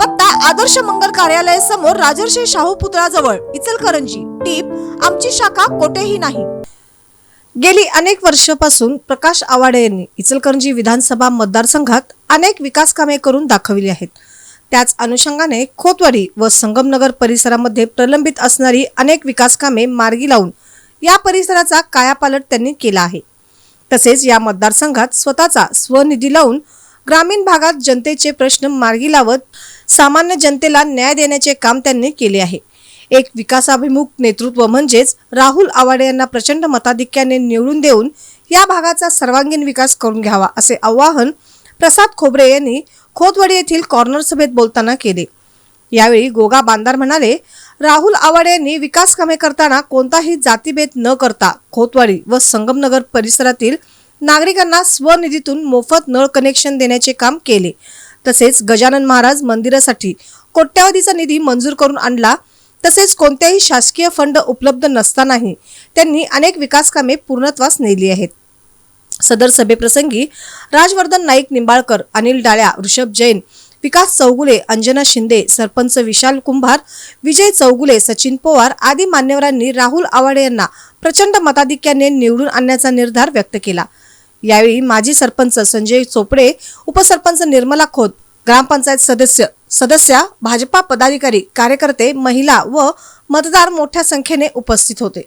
पत्ता आदर्श मंगल कार्यालय समोर राजर्षी शाहू पुतळाजवळ इचलकरंजी. टीप आमची शाखा कोठेही नाही. गेली अनेक वर्षापासून प्रकाश आवाडे यांनी इचलकरंजी विधानसभा मतदारसंघात अनेक विकास कामे करून दाखवली आहेत. त्याच अनुषंगाने खोतवाडी व संगमनगर परिसरामध्ये प्रलंबित असणारी अनेक विकास कामे मार्गी लावून या परिसराचा कायापालट त्यांनी केला आहे. तसेच या मतदारसंघात स्वतःचा स्वनिधी लावून ग्रामीण भागात जनतेचे प्रश्न मार्गी लावत सामान्य जनतेला न्याय देण्याचे काम त्यांनी केले आहे. एक विकासाभिमुख नेतृत्व म्हणजेच राहुल आवाडे यांना प्रचंड मताधिक्याने निवडून देऊन या भागाचा सर्वांगीण विकास करून घ्यावा असे आवाहन प्रसाद खोबरे यांनी खोतवाडी येथील कॉर्नर सभेत बोलताना केले. यावेळी गोगा बांदार म्हणाले राहुल आवाडे यांनी विकास कामे करताना कोणताही जातीभेद न करता खोतवाडी व संगमनगर परिसरातील नागरिकांना स्वनिधीतून मोफत नळ कनेक्शन देण्याचे काम केले. तसेच गजानन महाराज मंदिरासाठी कोट्यावधीचा निधी मंजूर करून आणला. तसेच कोणत्याही शासकीय फंड उपलब्ध नसतानाही त्यांनी अनेक विकास कामे पूर्णत्वास नेली आहेत. सदर सभेप्रसंगी राजवर्धन नाईक निंबाळकर अनिल डाळ्या ऋषभ जैन विकास चौगुले अंजना शिंदे सरपंच विशाल कुंभार विजय चौगुले सचिन पवार आदी मान्यवरांनी राहुल आवाडे यांना प्रचंड मताधिक्याने निवडून आणण्याचा निर्धार व्यक्त केला. यावेळी माजी सरपंच संजय चोपडे उपसरपंच निर्मला खोत ग्रामपंचायत सदस्य सदस्या भाजपा पदाधिकारी कार्यकर्ते महिला व मतदार मोठ्या संख्येने उपस्थित होते.